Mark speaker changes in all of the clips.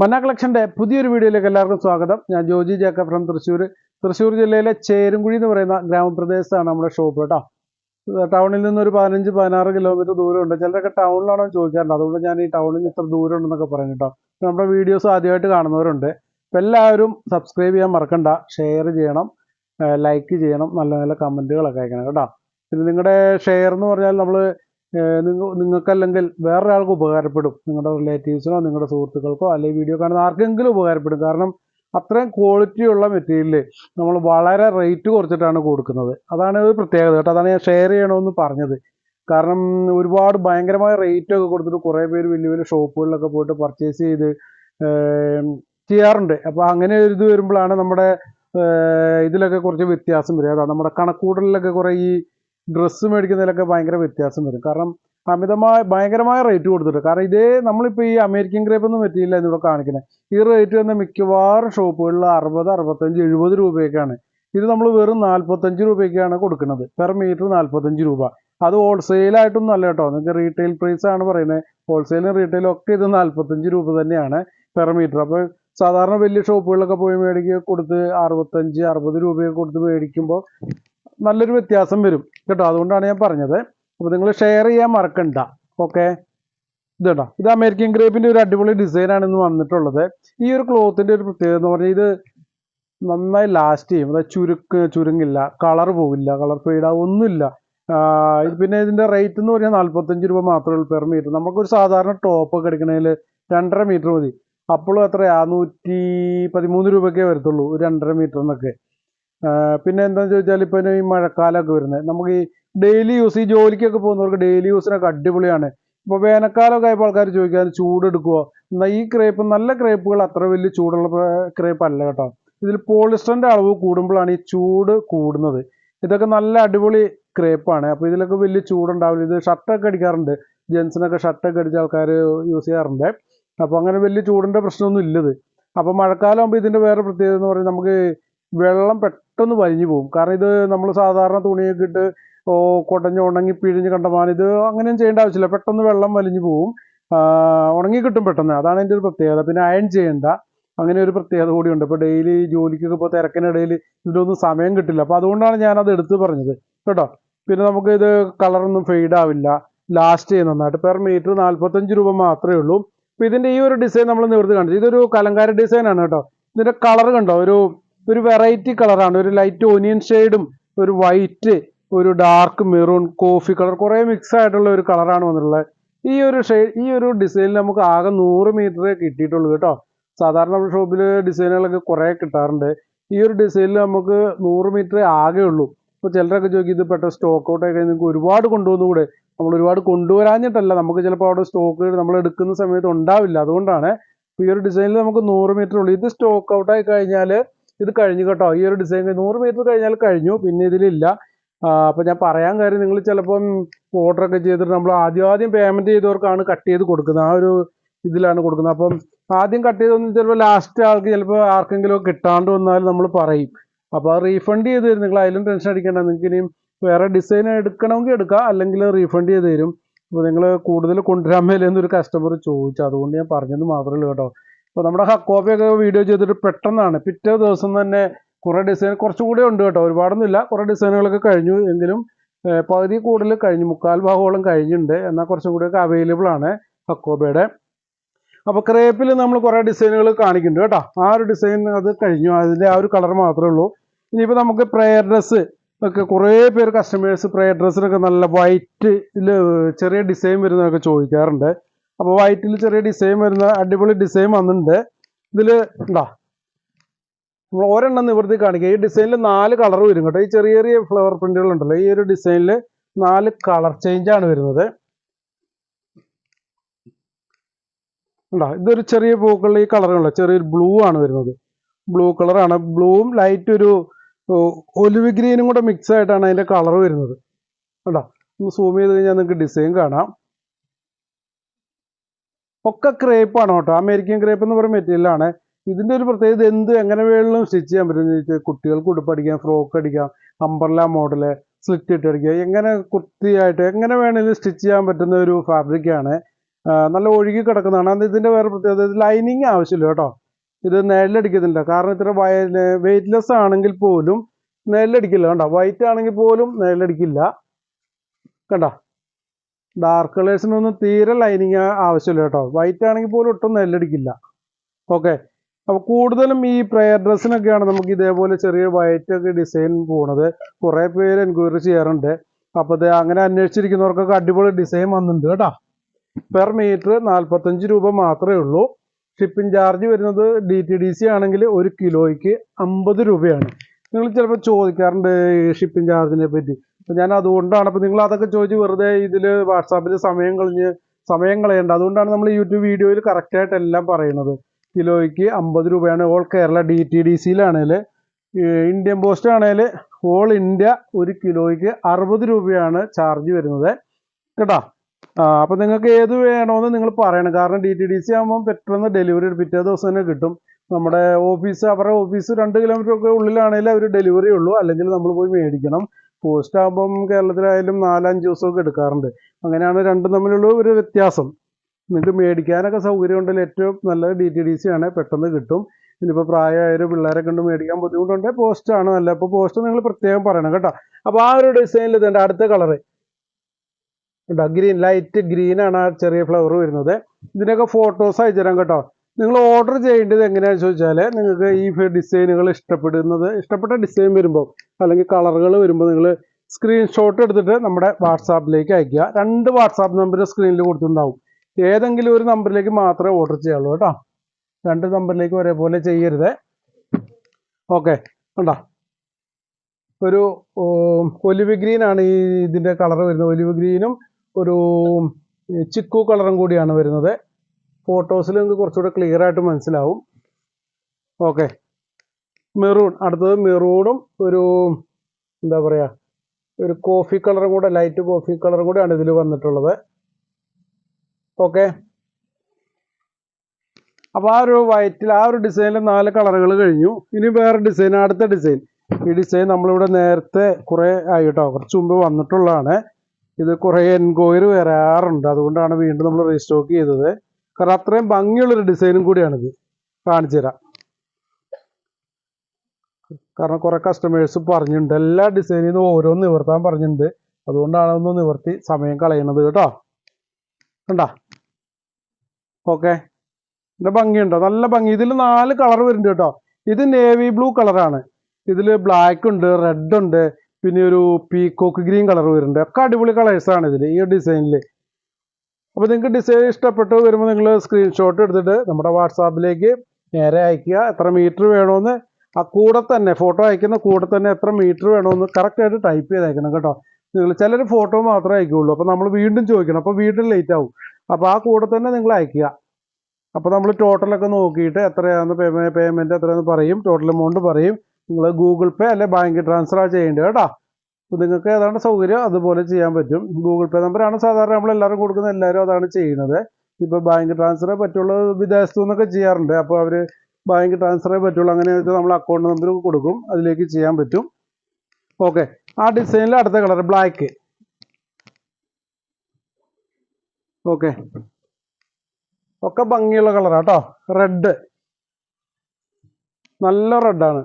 Speaker 1: മന്ന കളക്ഷന്റെ പുതിയൊരു വീഡിയോയിലേക്ക് എല്ലാവർക്കും സ്വാഗതം. ഞാൻ ജോജി ജേക്കബ് ഫ്രം തൃശ്ശൂർ തൃശ്ശൂർ ജില്ലയിലെ ചേരുംകുഴി എന്ന് പറയുന്ന ഗ്രാമപ്രദേശത്താണ് നമ്മുടെ ഷോപ്പ് കേട്ടോ. ടൗണിൽ നിന്ന് ഒരു പതിനഞ്ച് പതിനാറ് കിലോമീറ്റർ ദൂരമുണ്ട്. ചിലരൊക്കെ ടൗണിലാണോ ചോദിക്കാറുണ്ട്. അതുകൊണ്ട് ഞാൻ ഈ ടൗണിൽ ഇത്ര ദൂരം ഉണ്ടെന്നൊക്കെ പറയും കേട്ടോ. നമ്മുടെ വീഡിയോസ് ആദ്യമായിട്ട് കാണുന്നവരുണ്ട്. അപ്പം എല്ലാവരും സബ്സ്ക്രൈബ് ചെയ്യാൻ മറക്കണ്ട. ഷെയർ ചെയ്യണം. ലൈക്ക് ചെയ്യണം. നല്ല നല്ല കമന്റുകളൊക്കെ അയക്കണം കേട്ടോ. പിന്നെ നിങ്ങളുടെ ഷെയർ എന്ന് പറഞ്ഞാൽ നമ്മൾ നിങ്ങൾക്കല്ലെങ്കിൽ വേറൊരാൾക്ക് ഉപകാരപ്പെടും. നിങ്ങളുടെ റിലേറ്റീവ്സിനോ നിങ്ങളുടെ സുഹൃത്തുക്കൾക്കോ അല്ലെങ്കിൽ വീഡിയോ കാണുന്ന ആർക്കെങ്കിലും ഉപകാരപ്പെടും. കാരണം അത്രയും ക്വാളിറ്റി ഉള്ള മെറ്റീരിയൽ നമ്മൾ വളരെ റേറ്റ് കുറച്ചിട്ടാണ് കൊടുക്കുന്നത്. അതാണ് ഒരു പ്രത്യേകത കേട്ടോ. അതാണ് ഞാൻ ഷെയർ ചെയ്യണമെന്ന് പറഞ്ഞത്. കാരണം ഒരുപാട് ഭയങ്കരമായ റേറ്റ് ഒക്കെ കൊടുത്തിട്ട് കുറേ പേര് വലിയ വലിയ ഷോപ്പുകളിലൊക്കെ പോയിട്ട് പർച്ചേസ് ചെയ്ത് ചെയ്യാറുണ്ട്. അപ്പോൾ അങ്ങനെ ഒരു ഇത് വരുമ്പോഴാണ് നമ്മുടെ ഇതിലൊക്കെ കുറച്ച് വ്യത്യാസം വരിക അതാണ് നമ്മുടെ കണക്കൂടലിലൊക്കെ കുറേ ഈ ഡ്രസ്സ് മേടിക്കുന്നതിലൊക്കെ ഭയങ്കര വ്യത്യാസം വരും. കാരണം അമിതമായ ഭയങ്കരമായ റേറ്റ് കൊടുത്തിട്ട് കാരണം ഇതേ നമ്മളിപ്പോൾ ഈ അമേരിക്കൻ ഗ്രേപ്പ് ഒന്നും പറ്റിയില്ല എന്നിവിടെ കാണിക്കുന്നത് ഈ റേറ്റ് തന്നെ മിക്കവാറും ഷോപ്പുകളിൽ അറുപത് അറുപത്തഞ്ച് എഴുപത് രൂപയൊക്കെയാണ്. ഇത് നമ്മൾ വെറും നാൽപ്പത്തഞ്ച് രൂപയ്ക്കാണ് കൊടുക്കുന്നത്. പെർ മീറ്റർ നാൽപ്പത്തഞ്ച് രൂപ. അത് ഹോൾസെയിലായിട്ടൊന്നും അല്ല കേട്ടോ. നിങ്ങൾക്ക് റീറ്റെയിൽ പ്രൈസ് ആണ് പറയുന്നത് ഹോൾസെയിലും റീറ്റെയിലും ഒക്കെ ഇത് നാൽപ്പത്തഞ്ച് രൂപ തന്നെയാണ് പെർ മീറ്റർ. അപ്പോൾ സാധാരണ വലിയ ഷോപ്പുകളിലൊക്കെ പോയി മേടിക്കുക കൊടുത്ത് അറുപത്തഞ്ച് അറുപത് രൂപയൊക്കെ കൊടുത്ത് മേടിക്കുമ്പോൾ നല്ലൊരു വ്യത്യാസം വരും. കേട്ടോ? അതുകൊണ്ടാണ് ഞാൻ പറഞ്ഞത്. അപ്പോൾ നിങ്ങൾ ഷെയർ ചെയ്യാൻ മറക്കണ്ട. ഓക്കെ കേട്ടോ ഇത് അമേരിക്കൻ ഗ്രേപ്പിന്റെ ഒരു അടിപൊളി ഡിസൈനാണ് ഇന്ന് വന്നിട്ടുള്ളത്. ഈ ഒരു ക്ലോത്തിന്റെ ഒരു പ്രത്യേകത എന്ന് പറഞ്ഞാൽ ഇത് നന്നായി ലാസ്റ്റ് ചെയ്യും. അതായത് ചുരുക്ക് ചുരുങ്ങില്ല. കളർ പോവില്ല. കളർ ഫെയ്ഡാവും ഒന്നുമില്ല പിന്നെ ഇതിന്റെ റേറ്റ് എന്ന് പറഞ്ഞാൽ നാൽപ്പത്തഞ്ച് രൂപ മാത്രമേ ഉള്ളൂ പെർ മീറ്റർ നമുക്കൊരു സാധാരണ ടോപ്പ് ഒക്കെ എടുക്കണതിൽ രണ്ടര മീറ്റർ മതി. അപ്പോഴും എത്രയാ? നൂറ്റി പതിമൂന്ന് രൂപയ്ക്കേ വരത്തുള്ളൂ. ഒരു രണ്ടര മീറ്റർ ആഹ് പിന്നെ എന്താണെന്ന് ചോദിച്ചാൽ ഇപ്പം ഈ മഴക്കാലമൊക്കെ വരുന്നത്. നമുക്ക് ഈ ഡെയിലി യൂസ് ഈ ജോലിക്കൊക്കെ പോകുന്നവർക്ക് ഡെയിലി യൂസിനൊക്കെ അടിപൊളിയാണ്. ഇപ്പോൾ വേനൽക്കാലമൊക്കെ ആയപ്പോൾ ആൾക്കാർ ചോദിക്കാൻ ചൂട് എടുക്കുമോ എന്നാൽ ഈ ക്രേപ്പ് നല്ല ക്രേപ്പുകൾ അത്ര വലിയ ചൂടുള്ള ക്രേപ്പ് അല്ല കേട്ടോ. ഇതിൽ പോളിസ്റ്ററിന്റെ അളവ് കൂടുമ്പോഴാണ് ഈ ചൂട് കൂടുന്നത്. ഇതൊക്കെ നല്ല അടിപൊളി ക്രേപ്പാണ് അപ്പോൾ ഇതിലൊക്കെ വലിയ ചൂടുണ്ടാവില്ല. ഇത് ഷർട്ടൊക്കെ അടിക്കാറുണ്ട്. ജെൻസിനൊക്കെ ഷർട്ടൊക്കെ അടിച്ച ആൾക്കാർ യൂസ് ചെയ്യാറുണ്ട്. അപ്പോൾ അങ്ങനെ വലിയ ചൂടിന്റെ പ്രശ്നമൊന്നും ഇല്ലത്. അപ്പോൾ മഴക്കാലം ആകുമ്പോൾ ഇതിന്റെ വേറെ പ്രത്യേകത എന്ന് പറയുന്നത് നമുക്ക് വെള്ളം പെട്ടെന്ന് വലിഞ്ഞു പോകും. കാരണം ഇത് നമ്മൾ സാധാരണ തുണിയൊക്കെ ഇട്ട് ഓ കുടഞ്ഞ് ഉണങ്ങി പിഴിഞ്ഞ് കണ്ടമാനം ഇത് അങ്ങനെയും ചെയ്യേണ്ട ആവശ്യമില്ല. പെട്ടെന്ന് വെള്ളം വലിഞ്ഞു പോകും. ഉണങ്ങി കിട്ടും പെട്ടെന്ന്. അതാണ് എന്റെ ഒരു പ്രത്യേകത. പിന്നെ അയൺ ചെയ്യേണ്ട. അങ്ങനെ ഒരു പ്രത്യേകത കൂടിയുണ്ട്. ഇപ്പോൾ ഡെയിലി ജോലിക്കൊക്കെ ഇപ്പോൾ തിരക്കിനിടയിൽ ഇതിലൊന്നും സമയം കിട്ടില്ല. അപ്പോൾ അതുകൊണ്ടാണ് ഞാനത് എടുത്ത് പറഞ്ഞത്. കേട്ടോ? പിന്നെ നമുക്ക് ഇത് കളറൊന്നും ഫെയ്ഡ് ആവില്ല. ലാസ്റ്റ് ചെയ്യും നന്നായിട്ട്. പെർ മീറ്റർ നാൽപ്പത്തഞ്ച് രൂപ മാത്രമേ ഉള്ളൂ. അപ്പോൾ ഇതിന്റെ ഈ ഒരു ഡിസൈൻ നമ്മൾ നിവർത്തി കാണിച്ചു ഇതൊരു കലങ്കാര ഡിസൈനാണ് കേട്ടോ. ഇതിന്റെ കളർ കണ്ടോ? ഒരു ഒരു വെറൈറ്റി കളറാണ് ഒരു ലൈറ്റ് ഓനിയൻ ഷെയ്ഡും ഒരു വൈറ്റ് ഒരു ഡാർക്ക് മെറൂൺ കോഫി കളർ കുറേ മിക്സ് ആയിട്ടുള്ള ഒരു കളറാണ് വന്നിട്ടുള്ളത്. ഈ ഒരു ഷെയ്ഡ് ഈ ഒരു ഡിസൈനിൽ നമുക്ക് ആകെ നൂറ് മീറ്റർ കിട്ടിയിട്ടുള്ളൂ കേട്ടോ. സാധാരണ നമ്മുടെ ഷോപ്പിൽ ഡിസൈനുകളൊക്കെ കുറേ കിട്ടാറുണ്ട്. ഈ ഒരു ഡിസൈനിൽ നമുക്ക് നൂറ് മീറ്റർ ആകെ ഉള്ളൂ. ഇപ്പോൾ ചിലരൊക്കെ ചോദിക്കും ഇത് പെട്ടെന്ന് സ്റ്റോക്ക് ഔട്ട് ആയി നിങ്ങൾക്ക് ഒരുപാട് കൊണ്ടുവന്നുകൂടെ? നമ്മൾ ഒരുപാട് കൊണ്ടുവരാഞ്ഞിട്ടല്ല നമുക്ക് ചിലപ്പോൾ അവിടെ സ്റ്റോക്ക് നമ്മൾ എടുക്കുന്ന സമയത്ത് ഉണ്ടാവില്ല. അതുകൊണ്ടാണ് ഈ ഒരു ഡിസൈനിൽ നമുക്ക് നൂറ് മീറ്റർ ഉള്ളൂ. ഇത് സ്റ്റോക്ക് ഔട്ട് ആയി കഴിഞ്ഞാൽ ഇത് കഴിഞ്ഞു കേട്ടോ. ഈ ഒരു ഡിസൈൻ നൂറ് മീറ്റർ കഴിഞ്ഞാൽ കഴിഞ്ഞു. പിന്നെ ഇതിലില്ല. അപ്പോൾ ഞാൻ പറയാൻ കാര്യം നിങ്ങൾ ചിലപ്പം ഓർഡർ ഒക്കെ ചെയ്തിട്ട് നമ്മൾ ആദ്യം ആദ്യം പേയ്മെന്റ് ചെയ്തവർക്കാണ് കട്ട് ചെയ്ത് കൊടുക്കുന്നത്. ആ ഒരു ഇതിലാണ് കൊടുക്കുന്നത്. അപ്പം ആദ്യം കട്ട് ചെയ്തൊന്നും ചിലപ്പോൾ ലാസ്റ്റ് ആൾക്ക് ചിലപ്പോൾ ആർക്കെങ്കിലും കിട്ടാണ്ട് വന്നാൽ നമ്മൾ പറയും. അപ്പോൾ അത് റീഫണ്ട് ചെയ്ത് തരും. നിങ്ങൾ അതിലും ടെൻഷൻ അടിക്കേണ്ട. നിങ്ങൾക്ക് ഇനിയും വേറെ ഡിസൈൻ എടുക്കണമെങ്കിൽ എടുക്കാം. അല്ലെങ്കിൽ റീഫണ്ട് ചെയ്ത് തരും. അപ്പോൾ നിങ്ങൾ കൂടുതൽ കൊണ്ടുവരാൻ മേലെ എന്നൊരു കസ്റ്റമർ ചോദിച്ചു. അതുകൊണ്ട് ഞാൻ പറഞ്ഞത് മാത്രമേ ഉള്ളൂ കേട്ടോ. അപ്പോൾ നമ്മുടെ കോപ്പിയൊക്കെ വീഡിയോ ചെയ്തിട്ട് പെട്ടെന്നാണ്. പിറ്റേ ദിവസം തന്നെ കുറേ ഡിസൈൻ കുറച്ചുകൂടെ ഉണ്ട് കേട്ടോ. ഒരുപാടൊന്നുമില്ല. കുറേ ഡിസൈനുകളൊക്കെ കഴിഞ്ഞു എങ്കിലും പകുതി കൂടുതൽ കഴിഞ്ഞു. മുക്കാൽ ഭാഗമോളം കഴിഞ്ഞിട്ടുണ്ട്. എന്നാൽ കുറച്ചും കൂടിയൊക്കെ അവൈലബിൾ ആണ് ഹക്കോബയുടെ. അപ്പോൾ ക്രേപ്പിൽ നമ്മൾ കുറേ ഡിസൈനുകൾ കാണിക്കുന്നുണ്ട് കേട്ടോ. ആ ഒരു ഡിസൈൻ അത് കഴിഞ്ഞു. അതിന്റെ ആ ഒരു കളർ മാത്രമേ ഉള്ളൂ. ഇനിയിപ്പോൾ നമുക്ക് പ്രെയർ ഡ്രസ്സ് ഒക്കെ കുറേ പേര് കസ്റ്റമേഴ്സ് പ്രെയർ ഡ്രസ്സിനൊക്കെ നല്ല വൈറ്റ് ചെറിയ ഡിസൈൻ വരുന്നതൊക്കെ ചോദിക്കാറുണ്ട്. അപ്പോൾ വൈറ്റിൽ ചെറിയ ഡിസൈൻ വരുന്ന അടിപൊളി ഡിസൈൻ വന്നിട്ടുണ്ട്. ഇതിൽ ഉണ്ടോ നമ്മൾ ഒരെണ്ണം നിവൃത്തി കാണിക്കുക ഈ ഡിസൈനിൽ നാല് കളർ വരും കേട്ടോ. ഈ ചെറിയ ചെറിയ ഫ്ലവർ പ്രിന്റുകൾ ഉണ്ടല്ലോ ഈ ഒരു ഡിസൈനിൽ നാല് കളർ ചേഞ്ച് ആണ് വരുന്നത്. ഉണ്ടോ ഇതൊരു ചെറിയ പൂക്കളിൽ ഈ കളറുകളോ ചെറിയൊരു ബ്ലൂ ആണ് വരുന്നത്. ബ്ലൂ കളറാണ് ബ്ലൂവും ലൈറ്റ് ഒരു ഒലിവ് ഗ്രീനും കൂടെ മിക്സ് ആയിട്ടാണ് അതിന്റെ കളർ വരുന്നത്. കണ്ടോ ഒന്ന് സൂം ചെയ്ത് കഴിഞ്ഞാൽ നിങ്ങൾക്ക് ഡിസൈൻ കാണാം. ഒക്കെ ക്രേപ്പാണ് കേട്ടോ. അമേരിക്കൻ ക്രേപ്പ് എന്ന് പറയുന്ന മെറ്റീരിയലാണ് ഇതിന്റെ ഒരു പ്രത്യേകത എന്ത് എങ്ങനെ വേണമെങ്കിലും സ്റ്റിച്ച് ചെയ്യാൻ പറ്റുന്ന ചോദിച്ചാൽ കുട്ടികൾക്ക് ഉടുപ്പടിക്കാം ഫ്രോക്ക് അടിക്കാം അമ്പർല മോഡൽ സ്ലിറ്റ് ഇട്ട് അടിക്കുക എങ്ങനെ കുത്തിയായിട്ട് എങ്ങനെ വേണമെങ്കിലും സ്റ്റിച്ച് ചെയ്യാൻ പറ്റുന്ന ഒരു ഫാബ്രിക്കാണ് നല്ല ഒഴുകി കിടക്കുന്നതാണ്. അത് ഇതിന്റെ വേറെ പ്രത്യേകത ലൈനിങ് ആവശ്യമില്ല കേട്ടോ. ഇത് നെല്ലടിക്കുന്നില്ല കാരണം ഇത്ര വെയിറ്റ്ലെസ് ആണെങ്കിൽ പോലും നെല്ലടിക്കില്ല കണ്ടോ? വൈറ്റ് ആണെങ്കിൽ പോലും നെല്ലടിക്കില്ല കണ്ടോ? ഡാർക്ക് കളേഴ്സിനൊന്നും തീരെ ലൈനിങ് ആവശ്യമില്ല കേട്ടോ. വൈറ്റ് ആണെങ്കിൽ പോലും ഒട്ടും നെല്ലടിക്കില്ല ഓക്കെ അപ്പോൾ കൂടുതലും ഈ പ്രെയർ ഡ്രസ്സിനൊക്കെയാണ് നമുക്ക് ഇതേപോലെ ചെറിയ വൈറ്റ് ഒക്കെ ഡിസൈൻ പോണത്. കുറേ പേര് എൻക്വയറി ചെയ്യാറുണ്ട്. അപ്പോൾ ഇത് അങ്ങനെ അന്വേഷിച്ചിരിക്കുന്നവർക്കൊക്കെ അടിപൊളി ഡിസൈൻ വന്നിട്ടുണ്ട് കേട്ടോ. പെർ മീറ്റർ നാൽപ്പത്തഞ്ച് രൂപ മാത്രമേ ഉള്ളൂ. ഷിപ്പിംഗ് ചാർജ് വരുന്നത് ഡി ടി ഡി സി ആണെങ്കിൽ ഒരു കിലോയ്ക്ക് അമ്പത് രൂപയാണ്. നിങ്ങൾ ചിലപ്പോൾ ചോദിക്കാറുണ്ട് ഷിപ്പിംഗ് ചാർജിനെ പറ്റി. അപ്പോൾ ഞാൻ അതുകൊണ്ടാണ് അപ്പം നിങ്ങൾ അതൊക്കെ ചോദിച്ച് വെറുതെ ഇതിൽ വാട്സാപ്പിൽ സമയം കളഞ്ഞ് സമയം കളയേണ്ട. അതുകൊണ്ടാണ് നമ്മൾ യൂട്യൂബ് വീഡിയോയിൽ കറക്റ്റായിട്ട് എല്ലാം പറയുന്നത്. കിലോയ്ക്ക് അമ്പത് രൂപയാണ് all Kerala D T D സിയിലാണെങ്കിൽ Indian post ആണെങ്കിൽ ഓൾ ഇന്ത്യ ഒരു കിലോയ്ക്ക് അറുപത് രൂപയാണ് ചാർജ് വരുന്നത്. കേട്ടോ? ആ അപ്പോൾ നിങ്ങൾക്ക് ഏത് വേണമെന്ന് നിങ്ങൾ പറയണം. കാരണം ഡി ടി ഡി സി ആകുമ്പോൾ പെട്ടെന്ന് ഡെലിവറി പിറ്റേ ദിവസം തന്നെ കിട്ടും. നമ്മുടെ ഓഫീസ് അവരുടെ ഓഫീസ് രണ്ട് കിലോമീറ്റർ ഒക്കെ ഉള്ളിലാണെങ്കിൽ അവർ ഡെലിവറി ഉള്ളൂ. അല്ലെങ്കിൽ നമ്മൾ പോയി മേടിക്കണം. പോസ്റ്റ് ആകുമ്പം കേരളത്തിലായാലും നാലഞ്ച് ദിവസമൊക്കെ എടുക്കാറുണ്ട്. അങ്ങനെയാണ് രണ്ടും തമ്മിലുള്ള ഒരു വ്യത്യാസം. നിങ്ങൾക്ക് മേടിക്കാനൊക്കെ സൗകര്യം ഉണ്ടെങ്കിൽ ഏറ്റവും നല്ലത് ഡി ടി ഡി സി ആണ്. പെട്ടെന്ന് കിട്ടും. ഇനിയിപ്പോൾ പ്രായമായൊരു പിള്ളേരെ കൊണ്ട് മേടിക്കാൻ ബുദ്ധിമുട്ടുണ്ട്. പോസ്റ്റ് ആണ് നല്ല അപ്പോൾ പോസ്റ്റ് നിങ്ങൾ പ്രത്യേകം പറയണം കേട്ടോ. അപ്പോൾ ആ ഒരു ഡിസൈനിൽ ഇതുണ്ട്. അടുത്ത കളറ്. ഉണ്ടോ ഗ്രീൻ. ലൈറ്റ് ഗ്രീൻ ആണ് ആ ചെറിയ ഫ്ലവർ വരുന്നത്. ഇതിനൊക്കെ ഫോട്ടോസ് അയച്ചു തരാം കേട്ടോ. നിങ്ങൾ ഓർഡർ ചെയ്യേണ്ടത് എങ്ങനെയാണെന്ന് ചോദിച്ചാൽ നിങ്ങൾക്ക് ഈ ഡിസൈനുകൾ ഇഷ്ടപ്പെടുന്നത് ഇഷ്ടപ്പെട്ട ഡിസൈൻ വരുമ്പോൾ അല്ലെങ്കിൽ കളറുകൾ വരുമ്പോൾ നിങ്ങൾ സ്ക്രീൻഷോട്ട് എടുത്തിട്ട് നമ്മുടെ വാട്സാപ്പിലേക്ക് അയക്കുക രണ്ട് വാട്സാപ്പ് നമ്പർ സ്ക്രീനിൽ കൊടുത്തിട്ടുണ്ടാവും. ഏതെങ്കിലും ഒരു നമ്പറിലേക്ക് മാത്രമേ ഓർഡർ ചെയ്യുള്ളൂ കേട്ടോ. രണ്ട് നമ്പറിലേക്ക് ഒരേപോലെ ചെയ്യരുത്. ഓക്കെ കണ്ടോ? ഒരു ഒലിവ് ഗ്രീനാണ് ഈ ഇതിന്റെ കളർ വരുന്നത്. ഒലിവ് ഗ്രീനും ഒരു ചിക്കു കളറും കൂടിയാണ് വരുന്നത്. ഫോട്ടോസിൽ നിങ്ങൾക്ക് കുറച്ചുകൂടെ ക്ലിയർ ആയിട്ട് മനസ്സിലാവും. Okay maroon. അടുത്തത് മെറൂണും ഒരു എന്താ പറയുക ഒരു കോഫി കളറും കൂടെ ലൈറ്റ് കോഫി കളറും കൂടെയാണ് ഇതിൽ വന്നിട്ടുള്ളത്. ഓക്കെ അപ്പോൾ ആ ഒരു വൈറ്റിൽ ആ ഒരു ഡിസൈനിൽ നാല് കളറുകൾ കഴിഞ്ഞു. ഇനി വേറെ ഡിസൈൻ അടുത്ത ഡിസൈൻ ഈ ഡിസൈൻ നമ്മളിവിടെ നേരത്തെ കുറേ ആയി കേട്ടോ. കുറച്ച് മുമ്പ് വന്നിട്ടുള്ളതാണ്. ഇത് കുറേ എൻക്വയറി വരാറുണ്ട്. അതുകൊണ്ടാണ് വീണ്ടും നമ്മൾ റീസ്റ്റോക്ക് ചെയ്തത്. കാരണം അത്രയും ഭംഗിയുള്ളൊരു ഡിസൈനും കൂടിയാണിത്. കാണിച്ചു തരാം കാരണം കുറെ കസ്റ്റമേഴ്സ് പറഞ്ഞിട്ടുണ്ട്. എല്ലാ ഡിസൈനിൽ നിന്നും ഓരോന്ന് നിവർത്താൻ പറഞ്ഞിട്ടുണ്ട്. അതുകൊണ്ടാണ് ഒന്ന് നിവർത്തി സമയം കളയണത് കേട്ടോ. കണ്ടാ? ഓക്കെ ഇതിന്റെ ഭംഗിയുണ്ടോ? നല്ല ഭംഗി. ഇതിൽ നാല് കളർ വരുന്നുണ്ട് കേട്ടോ. ഇത് നേവി ബ്ലൂ കളറാണ് ഇതിൽ ബ്ലാക്ക് ഉണ്ട് റെഡ് ഉണ്ട് പിന്നെ ഒരു പീക്കോക്ക് ഗ്രീൻ കളർ വരുന്നുണ്ട്. ഒക്കെ അടിപൊളി കളേഴ്സാണ് ഇതിൽ ഈ ഡിസൈനിൽ അപ്പോൾ നിങ്ങൾക്ക് ഡിസൈൻ ഇഷ്ടപ്പെട്ട് വരുമ്പോൾ നിങ്ങൾ സ്ക്രീൻഷോട്ട് എടുത്തിട്ട് നമ്മുടെ വാട്സാപ്പിലേക്ക് നേരെ അയക്കുക എത്ര മീറ്റർ വേണമെന്ന് ആ കൂടെ തന്നെ ഫോട്ടോ അയക്കുന്ന കൂടെ തന്നെ എത്ര മീറ്റർ വേണമെന്ന് കറക്റ്റായിട്ട് ടൈപ്പ് ചെയ്ത് അയക്കണം കേട്ടോ. നിങ്ങൾ ചിലർ ഫോട്ടോ മാത്രമേ അയക്കുകയുള്ളൂ. അപ്പോൾ നമ്മൾ വീണ്ടും ചോദിക്കണം. അപ്പോൾ വീണ്ടും ലേറ്റ് ആവും. അപ്പോൾ ആ കൂടെ തന്നെ നിങ്ങൾ അയക്കുക. അപ്പോൾ നമ്മൾ ടോട്ടലൊക്കെ നോക്കിയിട്ട് എത്രയാണെന്ന് പേയ്മെന്റ് പേയ്മെന്റ് എത്രയാണെന്ന് പറയും. ടോട്ടൽ എമൗണ്ട് പറയും. നിങ്ങൾ ഗൂഗിൾ പേ അല്ലെ ബാങ്ക് ട്രാൻസ്ഫർ ചെയ്യേണ്ടത് കേട്ടോ. അപ്പോൾ നിങ്ങൾക്ക് ഏതാണ്ട് സൗകര്യം? അതുപോലെ ചെയ്യാൻ പറ്റും. ഗൂഗിൾ പേ നമ്പറാണ് സാധാരണ നമ്മൾ എല്ലാവരും കൊടുക്കുന്ന എല്ലാവരും അതാണ് ചെയ്യുന്നത്. ഇപ്പോൾ ബാങ്ക് ട്രാൻസ്ഫർ പറ്റുള്ള വിദേശത്തു നിന്നൊക്കെ ചെയ്യാറുണ്ട്. അപ്പോൾ അവർ ബാങ്ക് ട്രാൻസ്ഫറേ പറ്റുള്ളൂ. അങ്ങനെ വെച്ചാൽ നമ്മൾ അക്കൗണ്ട് നമ്പർ കൊടുക്കും. അതിലേക്ക് ചെയ്യാൻ പറ്റും. ഓക്കെ ആ ഡിസൈനിൽ അടുത്ത കളർ ബ്ലാക്ക്. ഓക്കെ ഒക്കെ ഭംഗിയുള്ള കളറാട്ടോ റെഡ് നല്ല റെഡാണ്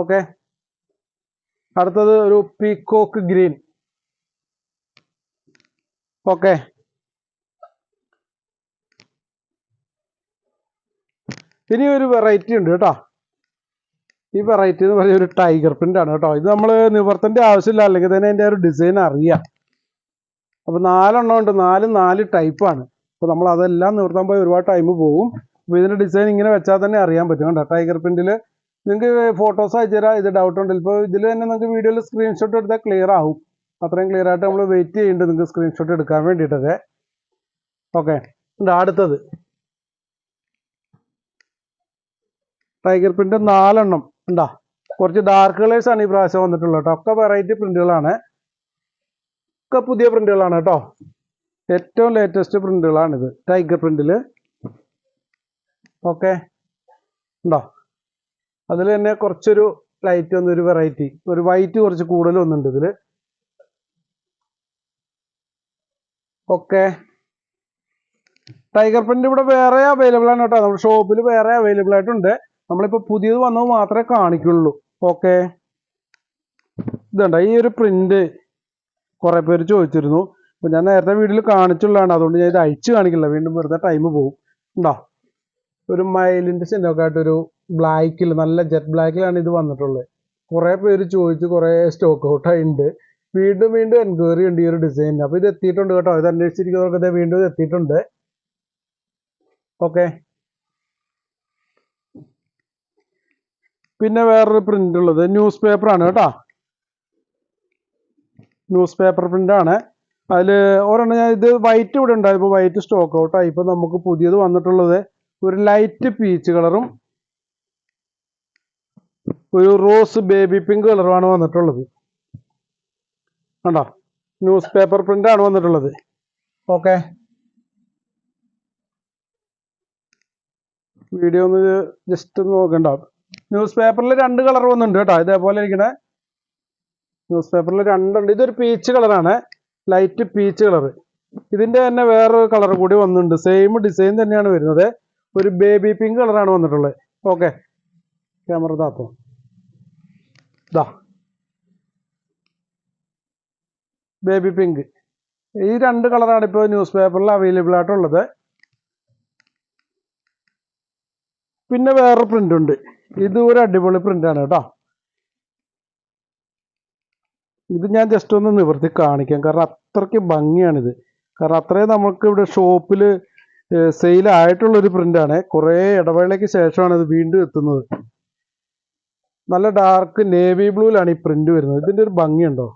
Speaker 1: ഓക്കെ അടുത്തത് ഒരു പീക്കോക്ക് ഗ്രീൻ ഓക്കെ ഇനി ഒരു വെറൈറ്റി ഉണ്ട് കേട്ടോ. ഈ വെറൈറ്റി എന്ന് പറഞ്ഞ ഒരു ടൈഗർ പ്രിന്റ് ആണ് കേട്ടോ. ഇത് നമ്മൾ നിവർത്തേണ്ട ആവശ്യമില്ല അല്ലെങ്കിൽ തന്നെ അതിന്റെ ഒരു ഡിസൈൻ അറിയാം. അപ്പോൾ നാലെണ്ണം ഉണ്ട് നാല് നാല് ടൈപ്പാണ് അപ്പോൾ നമ്മൾ അതെല്ലാം നിവർത്താൻ പോയി ഒരുപാട് ടൈം പോകും അപ്പോൾ ഇതിന്റെ ഡിസൈൻ ഇങ്ങനെ വെച്ചാൽ തന്നെ അറിയാൻ പറ്റും കേട്ടോ. ടൈഗർ പ്രിന്റിൽ നിങ്ങൾക്ക് ഫോട്ടോസ് അയച്ചു തരാം ഇത് ഡൗട്ട് ഉണ്ട് ഇപ്പോൾ ഇതിൽ തന്നെ നിങ്ങൾക്ക് വീഡിയോയിൽ സ്ക്രീൻഷോട്ട് എടുത്താൽ ക്ലിയർ ആവും. അത്രയും ക്ലിയർ ആയിട്ട് നമ്മൾ വെയിറ്റ് ചെയ്യുന്നുണ്ട് നിങ്ങൾക്ക് സ്ക്രീൻഷോട്ട് എടുക്കാൻ വേണ്ടിയിട്ടൊക്കെ. ഓക്കെ അടുത്തത്. ടൈഗർ പ്രിന്റ് നാലെണ്ണം. ഉണ്ടാ കുറച്ച് ഡാർക്ക് കളേഴ്സ് ആണ് ഈ പ്രാവശ്യം വന്നിട്ടുള്ളത് കേട്ടോ. ഒക്കെ വെറൈറ്റി പ്രിന്റുകളാണ് ഒക്കെ പുതിയ പ്രിന്റുകളാണ് കേട്ടോ. ഏറ്റവും ലേറ്റസ്റ്റ് പ്രിന്റുകളാണിത് ടൈഗർ പ്രിന്റിൽ ഓക്കെ ഉണ്ടോ അതിൽ തന്നെ കുറച്ചൊരു ലൈറ്റ് വന്നൊരു വെറൈറ്റി ഒരു വൈറ്റ് കുറച്ച് കൂടുതൽ വന്നിട്ടുണ്ട് ഇതിൽ ഓക്കെ ടൈഗർ പ്രിന്റ് ഇവിടെ വേറെ അവൈലബിൾ ആണ് കേട്ടോ. നമ്മുടെ ഷോപ്പിൽ വേറെ അവൈലബിൾ ആയിട്ടുണ്ട്. നമ്മളിപ്പോൾ പുതിയത് വന്നത് മാത്രമേ കാണിക്കുള്ളൂ. ഓക്കെ ഇതുണ്ട? ഈ ഒരു പ്രിന്റ് കുറെ പേര് ചോദിച്ചിരുന്നു. അപ്പോൾ ഞാൻ നേരത്തെ വീട്ടിൽ കാണിച്ചുള്ളതാണ്. അതുകൊണ്ട് ഞാൻ ഇത് അയച്ചു കാണിക്കില്ല. വീണ്ടും വെറുതെ ടൈം പോകും ഉണ്ടോ? ഒരു മൈലിന്റെ സിനിമ ആയിട്ടൊരു ബ്ലാക്കിൽ നല്ല ജെറ്റ് ബ്ലാക്കിലാണ് ഇത് വന്നിട്ടുള്ളത്. കുറെ പേര് ചോദിച്ച് കുറെ സ്റ്റോക്ക് ഔട്ടായിട്ടുണ്ട് വീണ്ടും വീണ്ടും എൻക്വയറി ഉണ്ട് ഈ ഒരു ഡിസൈനിന് അപ്പോൾ ഇത് എത്തിയിട്ടുണ്ട് കേട്ടോ. ഇത് അന്വേഷിച്ചിരിക്കുന്നവർക്ക് ഇത് വീണ്ടും ഇത് എത്തിയിട്ടുണ്ട്. ഓക്കെ പിന്നെ വേറൊരു പ്രിന്റ് ഉള്ളത്. ന്യൂസ് പേപ്പർ ആണ് കേട്ടോ. ന്യൂസ് പേപ്പർ ആണ്. അതിൽ ഒരെണ്ണം ഞാൻ ഇത് വൈറ്റ് ഇവിടെ ഉണ്ടായപ്പോൾ വൈറ്റ് സ്റ്റോക്ക് ഔട്ട് ആയി. ഇപ്പോൾ നമുക്ക് പുതിയത് വന്നിട്ടുള്ളത് ഒരു ലൈറ്റ് പീച്ച് കളറും ഒരു റോസ് ബേബി പിങ്ക് കളറുമാണ് വന്നിട്ടുള്ളത്. കണ്ടോ? ന്യൂസ് പേപ്പർ ആണ് വന്നിട്ടുള്ളത്. ഓക്കെ വീഡിയോ ഒന്ന് ജസ്റ്റ് ഒന്ന് നോക്കണ്ട. ന്യൂസ് പേപ്പറിൽ രണ്ട് കളർ വന്നിട്ടുണ്ട് കേട്ടോ. ഇതേപോലെ ഇരിക്കണേ. ന്യൂസ് പേപ്പറിൽ രണ്ടുണ്ട് ഇതൊരു പീച്ച് കളറാണ് ലൈറ്റ് പീച്ച് കളർ ഇതിന്റെ തന്നെ വേറൊരു കളർ കൂടി വന്നിട്ടുണ്ട്. സെയിം ഡിസൈൻ തന്നെയാണ് വരുന്നത്. ഒരു ബേബി പിങ്ക് കളറാണ് വന്നിട്ടുള്ളത്. ഓക്കെ ക്യാമറ താത്തോ ഇതാ ബേബി പിങ്ക് ഈ രണ്ട് കളറാണ് ഇപ്പോൾ ന്യൂസ് പേപ്പറിൽ അവൈലബിൾ ആയിട്ടുള്ളത്. പിന്നെ വേറൊരു പ്രിന്റ് ഉണ്ട്. ഇത് ഒരു അടിപൊളി പ്രിന്റാണ് കേട്ടോ. ഇത് ഞാൻ ജസ്റ്റ് ഒന്ന് നിവർത്തി കാണിക്കാം. കാരണം അത്രയ്ക്ക് ഭംഗിയാണിത്. കാരണം അത്രയും നമുക്ക് ഇവിടെ ഷോപ്പിൽ സെയിൽ ആയിട്ടുള്ള ഒരു പ്രിന്റ് ആണ്. കുറേ ഇടവേളയ്ക്ക് ശേഷമാണ് ഇത് വീണ്ടും എത്തുന്നത്. നല്ല ഡാർക്ക് നേവി ബ്ലൂവിലാണ് ഈ പ്രിന്റ് വരുന്നത്. ഇതിന്റെ ഒരു ഭംഗിയുണ്ടോ?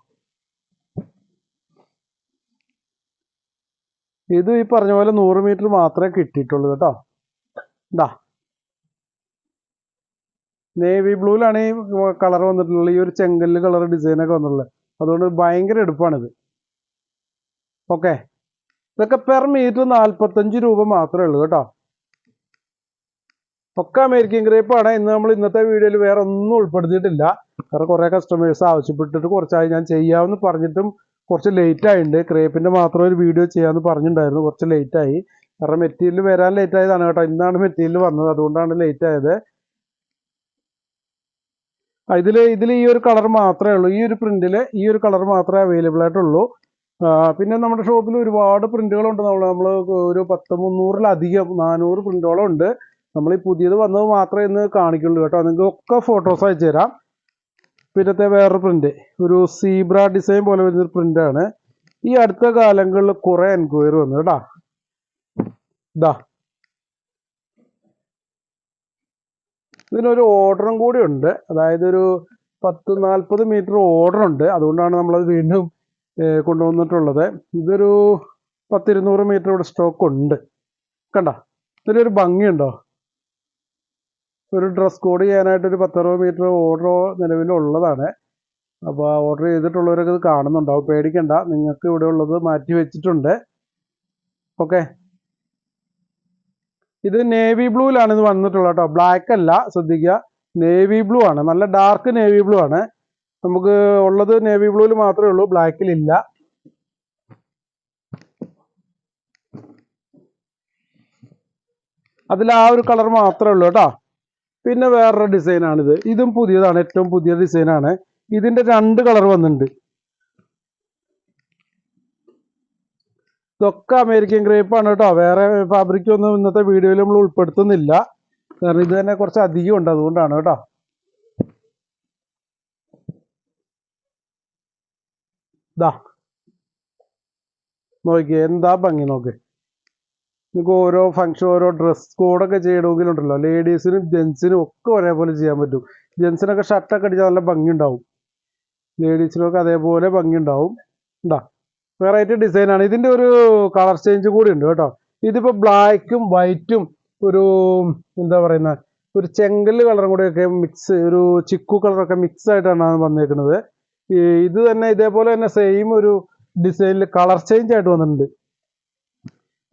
Speaker 1: ഇത് ഈ പറഞ്ഞ പോലെ നൂറ് മീറ്റർ മാത്രമേ കിട്ടിയിട്ടുള്ളൂ കേട്ടോ. ഇതാ നേവി ബ്ലൂവിലാണ് ഈ കളർ വന്നിട്ടുള്ളത്. ഈ ഒരു ചെങ്കല്ല് കളർ ഡിസൈനൊക്കെ വന്നിട്ടുള്ളത്. അതുകൊണ്ട് ഭയങ്കര എടുപ്പാണിത്. ഓക്കെ ഇതൊക്കെ പെർ മീറ്റർ നാൽപ്പത്തഞ്ച് രൂപ മാത്രമേ ഉള്ളൂ കേട്ടോ. ഒക്കെ അമേരിക്കൻ ഗ്രേപ്പ് ആണ്. ഇന്ന് നമ്മൾ ഇന്നത്തെ വീഡിയോയിൽ വേറെ ഒന്നും ഉൾപ്പെടുത്തിയിട്ടില്ല. കാരണം കുറെ കസ്റ്റമേഴ്സ് ആവശ്യപ്പെട്ടിട്ട് കുറച്ചായി ഞാൻ ചെയ്യാമെന്ന് പറഞ്ഞിട്ടും കുറച്ച് ലേറ്റ് ആയിട്ടുണ്ട് ക്രേപ്പിന്റെ മാത്രം ഒരു വീഡിയോ ചെയ്യാമെന്ന് പറഞ്ഞിട്ടുണ്ടായിരുന്നു. കുറച്ച് ലേറ്റ് ആയി. കാരണം മെറ്റീരിയൽ വരാൻ ലേറ്റ് ആയതാണ് കേട്ടോ. ഇന്നാണ് മെറ്റീരിയൽ വന്നത്. അതുകൊണ്ടാണ് ലേറ്റ് ആയത്. ആ, ഇതിൽ ഇതിൽ ഈ ഒരു കളർ മാത്രമേ ഉള്ളൂ. ഈ ഒരു പ്രിന്റിൽ ഈ ഒരു കളർ മാത്രമേ അവൈലബിൾ ആയിട്ടുള്ളൂ. പിന്നെ നമ്മുടെ ഷോപ്പിൽ ഒരുപാട് പ്രിന്റുകളുണ്ട്. നമ്മൾ നമ്മൾ ഒരു പത്ത് മുന്നൂറിലധികം നാനൂറ് പ്രിന്റുകളും ഉണ്ട്. നമ്മൾ ഈ പുതിയത് വന്നത് മാത്രമേ ഇന്ന് കാണിക്കുള്ളൂ കേട്ടോ. നിങ്ങൾക്ക് ഒക്കെ ഫോട്ടോസ് അയച്ചു തരാം. പിന്നത്തെ വേറൊരു പ്രിന്റ് ഒരു സീബ്ര ഡിസൈൻ പോലെ വരുന്നൊരു പ്രിന്റാണ് ഈ അടുത്ത കാലങ്ങളിൽ കുറെ എൻക്വയറി വന്നു കേട്ടോ. ഇതാ ഇതിനൊരു ഓർഡറും കൂടി ഉണ്ട്. അതായത് ഒരു പത്ത് നാൽപ്പത് മീറ്റർ ഓർഡർ ഉണ്ട് അതുകൊണ്ടാണ് നമ്മളത് വീണ്ടും കൊണ്ടുവന്നിട്ടുള്ളത്. ഇതൊരു പത്തിരുന്നൂറ് മീറ്റർ ഇവിടെ സ്റ്റോക്ക് ഉണ്ട്. കണ്ട? ഇതിലൊരു ഭംഗിയുണ്ടോ? ഒരു ഡ്രസ് കോഡ് ചെയ്യാനായിട്ട് ഒരു പത്തറുപത് മീറ്റർ ഓർഡർ നിലവിലുള്ളതാണ്. അപ്പോൾ ഓർഡർ ചെയ്തിട്ടുള്ളവരൊക്കെ ഇത് കാണുന്നുണ്ടാവും പേടിക്കണ്ട നിങ്ങൾക്ക് ഇവിടെ ഉള്ളത് മാറ്റി വെച്ചിട്ടുണ്ട്. ഓക്കെ? ഇത് നേവി ബ്ലൂവിലാണ് ഇത് വന്നിട്ടുള്ളത് കേട്ടോ ബ്ലാക്ക് അല്ല ശ്രദ്ധിക്കുക. നേവി ബ്ലൂ ആണ്. നല്ല ഡാർക്ക് നേവി ബ്ലൂ ആണ്. നമുക്ക് ഉള്ളത് നേവി ബ്ലൂവിൽ മാത്രമേ ഉള്ളൂ ബ്ലാക്കിൽ ഇല്ല. അതിൽ ആ ഒരു കളർ മാത്രമേ ഉള്ളൂ കേട്ടോ പിന്നെ വേറൊരു ഡിസൈനാണിത് ഇതും പുതിയതാണ്. ഏറ്റവും പുതിയ ഡിസൈനാണ് ഇതിന്റെ രണ്ട് കളർ വന്നിട്ടുണ്ട്. ഇതൊക്കെ അമേരിക്കൻ ആണ് കേട്ടോ. വേറെ ഫാബ്രിക് ഒന്നും ഇന്നത്തെ വീഡിയോയിൽ നമ്മൾ ഉൾപ്പെടുത്തുന്നില്ല. കാരണം ഇത് തന്നെ കുറച്ച് അധികം ഉണ്ട് അതുകൊണ്ടാണ് കേട്ടോ. ഇതാ നോക്കിയേ എന്താ ഭംഗി നോക്ക്. നിങ്ങൾക്ക് ഓരോ ഫംഗ്ഷൻ ഓരോ ഡ്രസ് കോഡൊക്കെ ചെയ്യണമെങ്കിലുണ്ടല്ലോ. ലേഡീസിനും ജെൻസിനും ഒക്കെ ഒരേപോലെ ചെയ്യാൻ പറ്റും. ജെൻസിനൊക്കെ ഷർട്ടൊക്കെ അടിച്ചാൽ നല്ല ഭംഗി ഉണ്ടാവും ലേഡീസിനൊക്കെ അതേപോലെ ഭംഗി ഉണ്ടാവും ഉണ്ടാ വെറൈറ്റി ഡിസൈനാണ് ഇതിന്റെ ഒരു കളർ ചേഞ്ച് കൂടി ഉണ്ട് കേട്ടോ. ഇതിപ്പോൾ ബ്ലാക്കും വൈറ്റും ഒരു എന്താ പറയുന്ന ഒരു ചെങ്കൽ കളറും കൂടെയൊക്കെ മിക്സ് ഒരു ചിക്കു കളറൊക്കെ മിക്സ് ആയിട്ടാണ് വന്നേക്കുന്നത്. ഇത് തന്നെ ഇതേപോലെ തന്നെ സെയിം ഒരു ഡിസൈനിൽ കളർ ചേഞ്ച് ആയിട്ട് വന്നിട്ടുണ്ട്.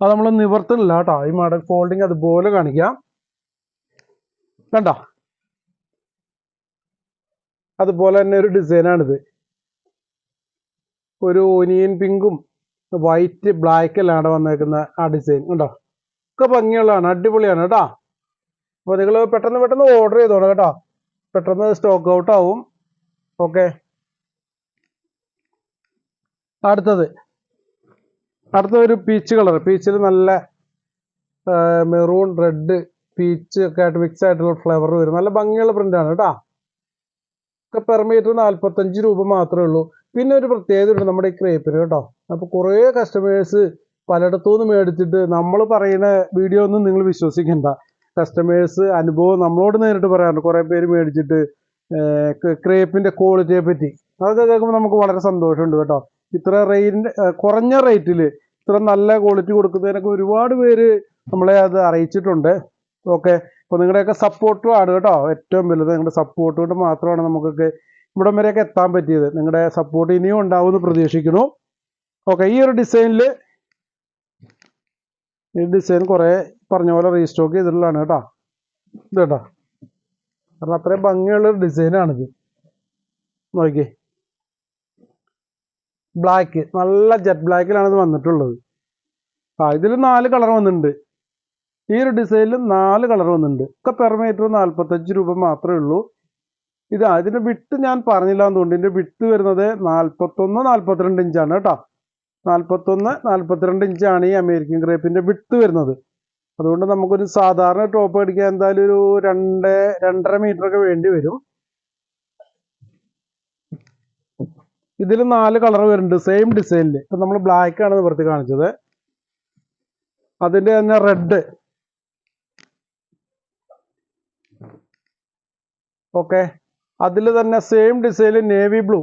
Speaker 1: അത് നമ്മൾ നിവർത്തുന്നില്ല കേട്ടോ. ഈ മോഡൽ ഫോൾഡിങ് അതുപോലെ കാണിക്കാം. കണ്ടോ? അതുപോലെ തന്നെ ഒരു ഡിസൈനാണിത് ഒരു ഒനിയൻ പിങ്കും വൈറ്റ് ബ്ലാക്ക് ബ്ലാക്കിലാണ് വന്നേക്കുന്ന ആ ഡിസൈൻ ഉണ്ടോ ഒക്കെ ഭംഗിയുള്ളതാണ് അടിപൊളിയാണ് കേട്ടോ. അപ്പോൾ നിങ്ങൾ പെട്ടെന്ന് പെട്ടെന്ന് ഓർഡർ ചെയ്തോളൂ കേട്ടോ. പെട്ടെന്ന് സ്റ്റോക്ക് ഔട്ട് ആവും. ഓക്കെ അടുത്തത്. അടുത്ത ഒരു പീച്ച് കളർ പീച്ചിൽ നല്ല മെറൂൺ റെഡ് പീച്ച് ഒക്കെ ആയിട്ട് മിക്സ് ആയിട്ടുള്ള ഫ്ലേവർ വരും. നല്ല ഭംഗിയുള്ള പ്രിന്റ് ആണ് കേട്ടോ. പെർ മീറ്റർ നാൽപ്പത്തഞ്ച് രൂപ മാത്രമേ ഉള്ളൂ. പിന്നെ ഒരു പ്രത്യേകത ഉണ്ട് നമ്മുടെ ഈ ക്രേപ്പിന് കേട്ടോ. അപ്പോൾ കുറേ കസ്റ്റമേഴ്സ് പലയിടത്തു നിന്ന് മേടിച്ചിട്ട് നമ്മൾ പറയുന്ന വീഡിയോ ഒന്നും നിങ്ങൾ വിശ്വസിക്കണ്ട. കസ്റ്റമേഴ്സ് അനുഭവം നമ്മളോട് നേരിട്ട് പറയാറുണ്ട്. കുറേ പേര് മേടിച്ചിട്ട് ക്രേപ്പിന്റെ ക്വാളിറ്റിയെ പറ്റി. അതൊക്കെ കേൾക്കുമ്പോൾ നമുക്ക് വളരെ സന്തോഷമുണ്ട് കേട്ടോ. ഇത്ര റേറ്റിന്റെ കുറഞ്ഞ റേറ്റിൽ ഇത്ര നല്ല ക്വാളിറ്റി കൊടുക്കുന്നതിനൊക്കെ ഒരുപാട് പേര് നമ്മളെ അത് അറിയിച്ചിട്ടുണ്ട്. ഓക്കെ അപ്പോൾ നിങ്ങളുടെയൊക്കെ സപ്പോർട്ടും ആണ് കേട്ടോ. ഏറ്റവും വലുത് നിങ്ങളുടെ സപ്പോർട്ട് കൊണ്ട് മാത്രമാണ് നമുക്കൊക്കെ ഇവിടം വരെയൊക്കെ എത്താൻ പറ്റിയത്. നിങ്ങളുടെ സപ്പോർട്ട് ഇനിയും ഉണ്ടാവുമെന്ന് പ്രതീക്ഷിക്കുന്നു. ഓക്കെ ഈ ഒരു ഡിസൈനിൽ ഈ ഡിസൈൻ കുറേ പറഞ്ഞ പോലെ റീസ്റ്റോക്ക് ചെയ്തിട്ടുള്ളതാണ് കേട്ടോ. ഇത് കേട്ടോ കാരണം അത്രയും ഭംഗിയുള്ള ഒരു ഡിസൈനാണിത് നോക്കിയേ. ബ്ലാക്ക് നല്ല ജെറ്റ് ബ്ലാക്കിലാണ് ഇത് വന്നിട്ടുള്ളത്. ആ ഇതിൽ നാല് കളർ വന്നിട്ടുണ്ട്. ഈ ഒരു ഡിസൈനിൽ നാല് കളർ വന്നിട്ടുണ്ട്. ഒക്കെ പെർ മീറ്റർ നാൽപ്പത്തഞ്ച് രൂപ മാത്രമേ ഉള്ളൂ. ഇത് അതിന്റെ വിട്ട് ഞാൻ പറഞ്ഞില്ല എന്നുകൊണ്ട് ഇതിന്റെ വിട്ട് വരുന്നത് നാൽപ്പത്തൊന്ന് നാൽപ്പത്തിരണ്ട് ഇഞ്ചാണ് കേട്ടോ. നാൽപ്പത്തൊന്ന് നാൽപ്പത്തിരണ്ട് ഇഞ്ചാണ് ഈ അമേരിക്കൻ ഗ്രേപ്പിന്റെ വിട്ട് വരുന്നത്. അതുകൊണ്ട് നമുക്കൊരു സാധാരണ ടോപ്പ് അടിക്കാൻ എന്തായാലും ഒരു രണ്ട് രണ്ടര മീറ്റർ ഒക്കെ വേണ്ടി വരും. ഇതിൽ നാല് കളർ വരുന്നുണ്ട് സെയിം ഡിസൈനിൽ ഇപ്പൊ നമ്മൾ ബ്ലാക്ക് ആണ് നിവർത്തി കാണിച്ചത്. അതിന്റെ തന്നെ റെഡ് ഓക്കെ അതിൽ തന്നെ സെയിം ഡിസൈനിൽ നേവി ബ്ലൂ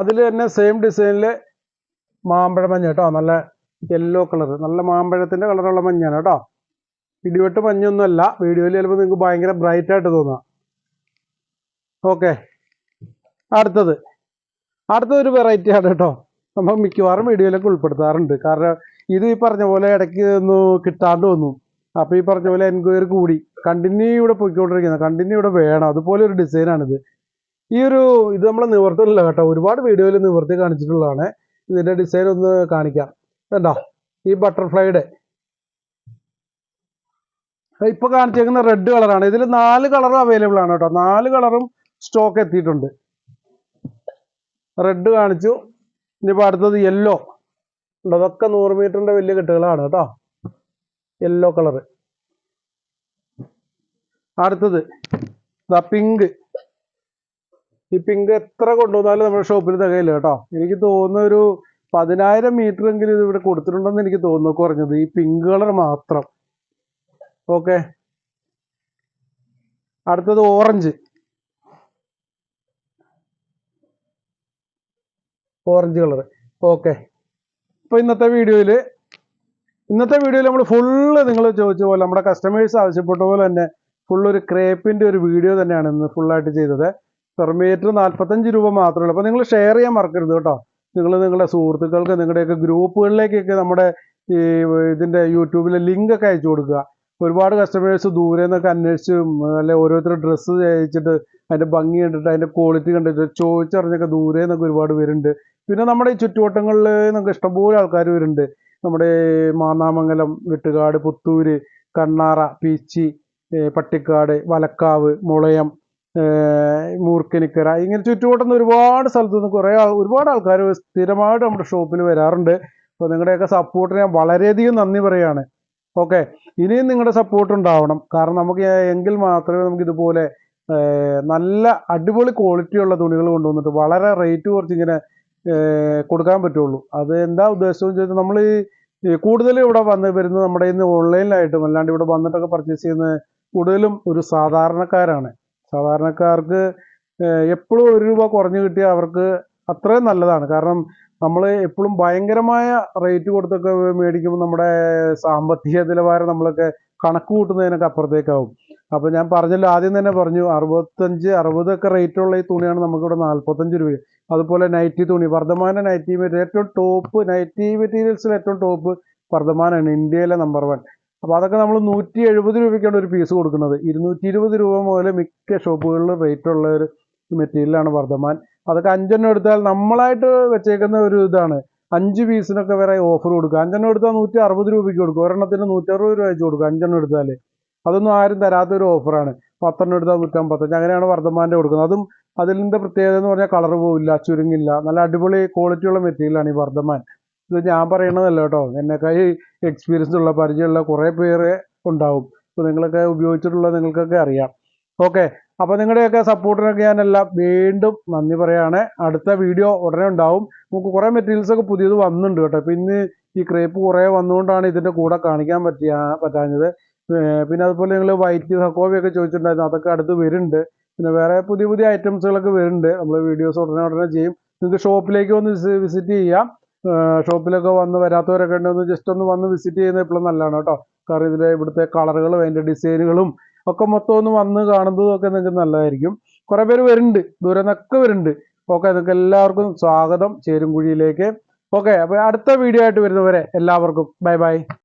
Speaker 1: അതിൽ തന്നെ സെയിം ഡിസൈനിൽ മാമ്പഴ മഞ്ഞ കേട്ടോ. നല്ല യെല്ലോ കളർ നല്ല മാമ്പഴത്തിന്റെ കളറുള്ള മഞ്ഞാണ് കേട്ടോ. ഇടിവെട്ട് മഞ്ഞൊന്നുമല്ല. വീഡിയോയിൽ ചിലപ്പോൾ നിങ്ങൾക്ക് ഭയങ്കര ബ്രൈറ്റ് ആയിട്ട് തോന്നാം. ഓക്കെ അടുത്തത്. അടുത്തൊരു വെറൈറ്റിയാണ് കേട്ടോ. നമ്മൾ മിക്കവാറും വീഡിയോയിലൊക്കെ ഉൾപ്പെടുത്താറുണ്ട്. കാരണം ഇത് ഈ പറഞ്ഞ പോലെ ഇടയ്ക്ക് ഒന്ന് കിട്ടാണ്ട് വന്നു. അപ്പോൾ ഈ പറഞ്ഞ പോലെ എൻക്വയറി കൂടി. കണ്ടിന്യൂ ഇവിടെ പോയിക്കൊണ്ടിരിക്കുന്നത് കണ്ടിന്യൂ ഇവിടെ വേണം. അതുപോലെ ഒരു ഡിസൈനാണിത് ഈ ഒരു ഇത് നമ്മൾ നിവർത്തില്ല കേട്ടോ. ഒരുപാട് വീഡിയോയിൽ നിവർത്തി കാണിച്ചിട്ടുള്ളതാണ്. ഇതിന്റെ ഡിസൈൻ ഒന്ന് കാണിക്കാം. കണ്ടോ? ഈ ബട്ടർഫ്ലൈയുടെ ഇപ്പൊ കാണിച്ചേക്കുന്ന റെഡ് കളറാണ് ഇതിൽ നാല് കളറും അവൈലബിൾ ആണ് കേട്ടോ. നാല് കളറും സ്റ്റോക്ക് എത്തിയിട്ടുണ്ട്. റെഡ് കാണിച്ചു. ഇനിയിപ്പോൾ അടുത്തത് യെല്ലോ അതൊക്കെ നൂറ് മീറ്ററിന്റെ വലിയ കെട്ടുകളാണ് കേട്ടോ. യെല്ലോ കളർ അടുത്തത് ഇതാ പിങ്ക് ഈ പിങ്ക് എത്ര കൊണ്ടുവന്നാലും നമ്മുടെ ഷോപ്പിൽ തികയില്ല കേട്ടോ. എനിക്ക് തോന്നുന്ന ഒരു പതിനായിരം മീറ്റർ എങ്കിലും ഇത് ഇവിടെ കൊടുത്തിട്ടുണ്ടെന്ന് എനിക്ക് തോന്നുന്നു കുറഞ്ഞത്. ഈ പിങ്ക് കളർ മാത്രം. ഓക്കെ അടുത്തത് ഓറഞ്ച് ഓറഞ്ച് കളർ ഓക്കെ. ഇപ്പൊ ഇന്നത്തെ വീഡിയോയിൽ ഇന്നത്തെ വീഡിയോയിൽ നമ്മൾ ഫുള്ള് നിങ്ങൾ ചോദിച്ച പോലെ നമ്മുടെ കസ്റ്റമേഴ്സ് ആവശ്യപ്പെട്ട പോലെ തന്നെ ഫുൾ ഒരു ക്രേപ്പിന്റെ ഒരു വീഡിയോ തന്നെയാണ് ഇന്ന് ഫുള്ളായിട്ട് ചെയ്തത്. പെർ മീറ്റർ നാൽപ്പത്തഞ്ച് രൂപ മാത്രമേ ഉള്ളൂ. അപ്പോൾ നിങ്ങൾ ഷെയർ ചെയ്യാൻ മറക്കരുത് കേട്ടോ. നിങ്ങൾ നിങ്ങളുടെ സുഹൃത്തുക്കൾക്ക് നിങ്ങളുടെയൊക്കെ ഗ്രൂപ്പുകളിലേക്കൊക്കെ നമ്മുടെ ഈ ഇതിന്റെ യൂട്യൂബിലെ ലിങ്ക് ഒക്കെ അയച്ചു കൊടുക്കുക. ഒരുപാട് കസ്റ്റമേഴ്സ് ദൂരെ നിന്നൊക്കെ അന്വേഷിച്ച് അല്ലെ ഓരോരുത്തർ ഡ്രസ്സ് അയച്ചിട്ട് അതിന്റെ ഭംഗി കണ്ടിട്ട് അതിന്റെ ക്വാളിറ്റി കണ്ടിട്ട് ചോദിച്ചറിഞ്ഞൊക്കെ ദൂരെ നിന്നൊക്കെ ഒരുപാട് പേരുണ്ട്. പിന്നെ നമ്മുടെ ഈ ചുറ്റുവട്ടങ്ങളിൽ നമുക്ക് ഇഷ്ടംപോലെ ആൾക്കാർ വരുന്നുണ്ട്. നമ്മുടെ മാന്നാമംഗലം വെട്ടുകാട് പുത്തൂര് കണ്ണാറ പീച്ചി പട്ടിക്കാട് വലക്കാവ് മുളയം മൂർക്കനിക്കര ഇങ്ങനെ ചുറ്റുവട്ടം ഒരുപാട് സ്ഥലത്തു നിന്ന് കുറേ ഒരുപാട് ആൾക്കാർ സ്ഥിരമായിട്ട് നമ്മുടെ ഷോപ്പിൽ വരാറുണ്ട്. അപ്പോൾ നിങ്ങളുടെയൊക്കെ സപ്പോർട്ടിന് ഞാൻ വളരെയധികം നന്ദി പറയുകയാണ് ഓക്കെ ഇനിയും നിങ്ങളുടെ സപ്പോർട്ട് ഉണ്ടാവണം. കാരണം നമുക്ക് എങ്കിൽ മാത്രമേ നമുക്ക് ഇതുപോലെ നല്ല അടിപൊളി ക്വാളിറ്റി ഉള്ള തുണികൾ കൊണ്ടുവന്നിട്ട് വളരെ റേറ്റ് കുറച്ച് ഇങ്ങനെ ഏ, കൊടുക്കാൻ പറ്റുള്ളൂ. അത് എന്താ ഉദ്ദേശം എന്ന് ചോദിച്ചാൽ നമ്മൾ ഈ കൂടുതലും ഇവിടെ വന്ന് വരുന്നത് നമ്മുടെ ഇന്ന് ഓൺലൈനിലായിട്ടും അല്ലാണ്ട് ഇവിടെ വന്നിട്ടൊക്കെ പർച്ചേസ് ചെയ്യുന്ന കൂടുതലും ഒരു സാധാരണക്കാരാണ്. സാധാരണക്കാർക്ക് എപ്പോഴും ഒരു രൂപ കുറഞ്ഞു കിട്ടിയാൽ അവർക്ക് അത്രയും നല്ലതാണ്. കാരണം നമ്മൾ എപ്പോഴും ഭയങ്കരമായ റേറ്റ് കൊടുത്തൊക്കെ മേടിക്കുമ്പോൾ നമ്മുടെ സാമ്പത്തിക നിലവാരം നമ്മളൊക്കെ കണക്ക് കൂട്ടുന്നതിനൊക്കെ അപ്പുറത്തേക്കാവും. അപ്പോൾ ഞാൻ പറഞ്ഞല്ലോ ആദ്യം തന്നെ പറഞ്ഞു അറുപത്തഞ്ച് അറുപതൊക്കെ റേറ്റുള്ള ഈ തുണിയാണ് നമുക്കിവിടെ നാൽപ്പത്തഞ്ച് രൂപ. അതുപോലെ നൈറ്റി തുണി. വർദ്ധമാന നൈറ്റി മെറ്റീരിയൽ ഏറ്റവും ടോപ്പ് നൈറ്റി മെറ്റീരിയൽസിൽ ഏറ്റവും ടോപ്പ് വർദ്ധമാനാണ് ഇന്ത്യയിലെ നമ്പർ വൺ അപ്പോൾ അതൊക്കെ നമ്മൾ നൂറ്റി എഴുപത് രൂപയ്ക്കാണ് ഒരു പീസ് കൊടുക്കുന്നത്. ഇരുന്നൂറ്റി ഇരുപത് രൂപ മുതൽ മിക്ക ഷോപ്പുകളിൽ റേറ്റ് ഉള്ള ഒരു മെറ്റീരിയലാണ് വർദ്ധമാൻ. അതൊക്കെ അഞ്ചെണ്ണം എടുത്താൽ നമ്മളായിട്ട് വെച്ചേക്കുന്ന ഒരു ഇതാണ്. അഞ്ച് പീസിനൊക്കെ വരെ ഓഫർ കൊടുക്കുക. അഞ്ചെണ്ണം എടുത്താൽ നൂറ്റി അറുപത് രൂപയ്ക്ക് കൊടുക്കും ഒരെണ്ണത്തിന് നൂറ്ററുപത് രൂപ വെച്ച് കൊടുക്കും അഞ്ചെണ്ണം എടുത്താൽ. അതൊന്നും ആരും തരാത്തൊരു ഓഫറാണ് പത്തെണ്ണം എടുത്താൽ നൂറ്റമ്പത്തഞ്ച്. അങ്ങനെയാണ് വർദ്ധമാന്റെ കൊടുക്കുന്നത്. അതും അതിന്റെ പ്രത്യേകത എന്ന് പറഞ്ഞാൽ കളർ പോവില്ല ചുരുങ്ങില്ല. നല്ല അടിപൊളി ക്വാളിറ്റിയുള്ള മെറ്റീരിയലാണ് ഈ വർദ്ധമാൻ. ഇത് ഞാൻ പറയണതല്ല കേട്ടോ. എന്നെക്കായി എക്സ്പീരിയൻസ് ഉള്ള പരിചയമുള്ള കുറേ പേര് ഉണ്ടാവും. ഇപ്പോൾ നിങ്ങളൊക്കെ ഉപയോഗിച്ചിട്ടുള്ള നിങ്ങൾക്കൊക്കെ അറിയാം. ഓക്കെ അപ്പോൾ നിങ്ങളുടെയൊക്കെ സപ്പോർട്ടിനൊക്കെ ഞാനെല്ലാം വീണ്ടും നന്ദി പറയുകയാണ് അടുത്ത വീഡിയോ ഉടനെ ഉണ്ടാവും. നമുക്ക് കുറേ മെറ്റീരിയൽസ് ഒക്കെ പുതിയത് വന്നിട്ടുണ്ട് കേട്ടോ. അപ്പോൾ ഇന്ന് ഈ ക്രേപ്പ് കുറേ വന്നുകൊണ്ടാണ് ഇതിന്റെ കൂടെ കാണിക്കാൻ പറ്റിയ പറ്റാഞ്ഞത്. പിന്നെ അതുപോലെ നിങ്ങൾ വൈറ്റ് സക്കോവയൊക്കെ ചോദിച്ചിട്ടുണ്ടായിരുന്നു. അതൊക്കെ അടുത്ത് വരുന്നുണ്ട്. പിന്നെ വേറെ പുതിയ പുതിയ ഐറ്റംസുകളൊക്കെ വരുന്നുണ്ട്. നമ്മൾ വീഡിയോസ് ഉടനെ ഉടനെ ചെയ്യും. നിങ്ങൾക്ക് ഷോപ്പിലേക്ക് വന്ന് വിസിറ്റ് ചെയ്യാം. ഷോപ്പിലൊക്കെ വന്ന് വരാത്തവരൊക്കെ ഉണ്ടെങ്കിൽ ഒന്ന് ജസ്റ്റ് ഒന്ന് വന്ന് വിസിറ്റ് ചെയ്യുന്നത് ഇപ്പോഴും നല്ലതാണ് കേട്ടോ. കാരണം ഇതിലെ ഇവിടുത്തെ കളറുകളും അതിന്റെ ഡിസൈനുകളും ഒക്കെ മൊത്തം ഒന്ന് വന്ന് കാണുന്നതും ഒക്കെ നിങ്ങൾക്ക് നല്ലതായിരിക്കും. കുറേ പേര് വരുന്നുണ്ട്. ദൂരെ നിന്നൊക്കെ വരുന്നുണ്ട്. ഓക്കെ നിങ്ങൾക്ക് എല്ലാവർക്കും സ്വാഗതം. ചേരുംകുഴിയിലേക്ക്. ഓക്കെ അപ്പോൾ അടുത്ത വീഡിയോ ആയിട്ട് വരുന്നവരെ എല്ലാവർക്കും. Bye bye.